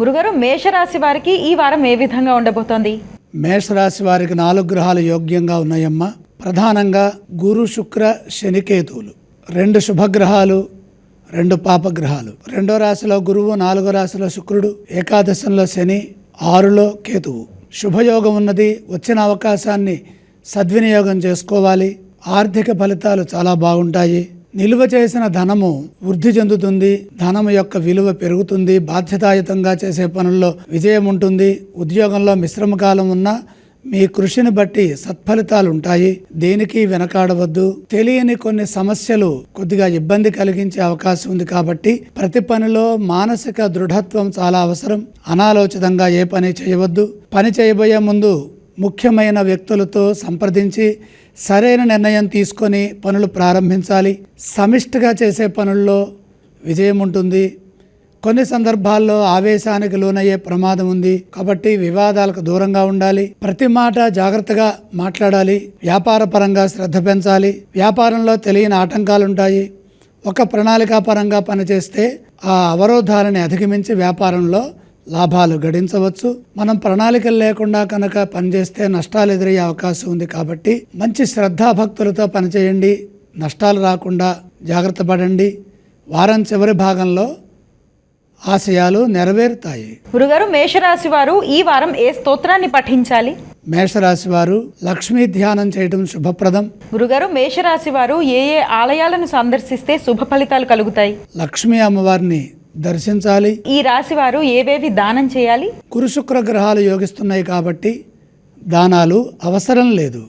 గురుగారు మేషరాశి వారికి ఈ వారం ఏ విధంగా ఉండబోతోంది? మేషరాశి వారికి నాలుగు గ్రహాలు యోగ్యంగా ఉన్నాయమ్మా. ప్రధానంగా గురు శుక్ర శనికేతువులు రెండు శుభగ్రహాలు రెండు పాపగ్రహాలు. రెండో రాశిలో గురువు నాలుగో రాశిలో శుక్రుడు ఏకాదశంలో శని ఆరులో కేతువు. శుభయోగం ఉన్నది వచ్చిన అవకాశాన్ని సద్వినియోగం చేసుకోవాలి. ఆర్థిక ఫలితాలు చాలా బాగుంటాయి. నిల్వ చేసిన ధనము వృద్ధి చెందుతుంది ధనం యొక్క విలువ పెరుగుతుంది బాధ్యతాయుతంగా చేసే పనుల్లో విజయం ఉంటుంది ఉద్యోగంలో మిశ్రమ కాలం ఉన్నా మీ కృషిని బట్టి సత్ఫలితాలు ఉంటాయి. దేనికి వెనకాడవద్దు. తెలియని కొన్ని సమస్యలు కొద్దిగా ఇబ్బంది కలిగించే అవకాశం ఉంది కాబట్టి ప్రతి పనిలో మానసిక దృఢత్వం చాలా అవసరం. అనాలోచితంగా ఏ పని చేయవద్దు. పని చేయబోయే ముందు ముఖ్యమైన వ్యక్తులతో సంప్రదించి సరైన నిర్ణయం తీసుకొని పనులు ప్రారంభించాలి. సమిష్టిగా చేసే పనుల్లో విజయం ఉంటుంది. కొన్ని సందర్భాల్లో ఆవేశానికి లోనయ్యే ప్రమాదం ఉంది. కాబట్టి వివాదాలకు దూరంగా ఉండాలి. ప్రతి మాట జాగ్రత్తగా మాట్లాడాలి. వ్యాపార పరంగా శ్రద్ధ పెంచాలి. వ్యాపారంలో తెలియని ఆటంకాలుంటాయి. ఒక ఒక ప్రణాళికాపరంగా పనిచేస్తే ఆ అవరోధాలని అధిగమించి వ్యాపారంలో లాభాలు గడించవచ్చు. మనం ప్రణాళికలు లేకుండా కనుక పనిచేస్తే నష్టాలు ఎదురయ్యే అవకాశం ఉంది కాబట్టి మంచి శ్రద్ధాభక్తులతో పనిచేయండి. నష్టాలు రాకుండా జాగ్రత్త పడండి. వారం చివరి భాగంలో ఆశయాలు నెరవేరుతాయి. గురుగారు మేషరాశి వారు ఈ వారం ఏ స్తోత్రాన్ని పఠించాలి? మేషరాశి వారు లక్ష్మీ ధ్యానం చేయడం శుభప్రదం. గురుగారు మేషరాశి వారు ఏ ఏ ఆలయాలను సందర్శిస్తే శుభ ఫలితాలు కలుగుతాయి? లక్ష్మీ అమ్మవారిని దర్శించాలి. ఈ రాశి వారు ఏవేవి దానం చేయాలి? గురు శుక్ర గ్రహాలు యోగిస్తున్నాయి కాబట్టి దానాలు అవసరం లేదు.